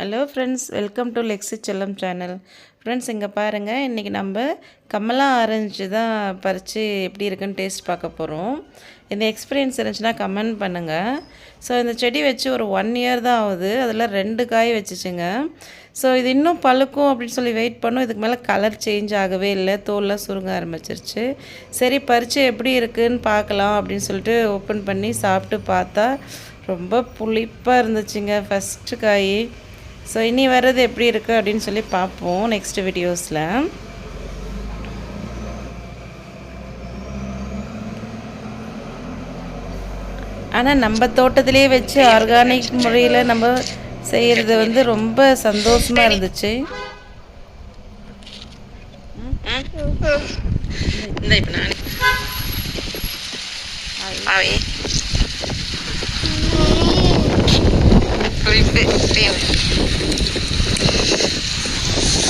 Hello friends welcome to Lexi Chellam channel friends இங்கே பாருங்கள் இன்றைக்கி நம்ம கமலா ஆரஞ்சு தான் பறித்து எப்படி இருக்குன்னு டேஸ்ட் பார்க்க போகிறோம் இந்த எக்ஸ்பீரியன்ஸ் இருந்துச்சுன்னா கமெண்ட் பண்ணுங்கள் ஸோ இந்த செடி வச்சு ஒரு ஒன் இயர் தான் ஆகுது. அதில் ரெண்டு காய் வச்சுச்சுங்க. ஸோ இது இன்னும் பழுக்கும் அப்படின்னு சொல்லி வெயிட் பண்ணோம். இதுக்கு மேலே கலர் சேஞ்ச் ஆகவே இல்லை. தோல்லாம் சுருங்க ஆரம்பிச்சிருச்சு. சரி பறித்து எப்படி இருக்குதுன்னு பார்க்கலாம் அப்படின்னு சொல்லிட்டு ஓப்பன் பண்ணி சாப்பிட்டு பார்த்தா ரொம்ப புளிப்பாக இருந்துச்சுங்க. ஃபஸ்ட்டு காய். ஸோ இனி வர்றது எப்படி இருக்குது அப்படின்னு சொல்லி பார்ப்போம் நெக்ஸ்ட் வீடியோஸில் ஆனால் நம்ம தோட்டத்திலேயே வச்சு ஆர்கானிக் முறையில் நம்ம செய்கிறது வந்து ரொம்ப சந்தோஷமாக இருந்துச்சு. இந்த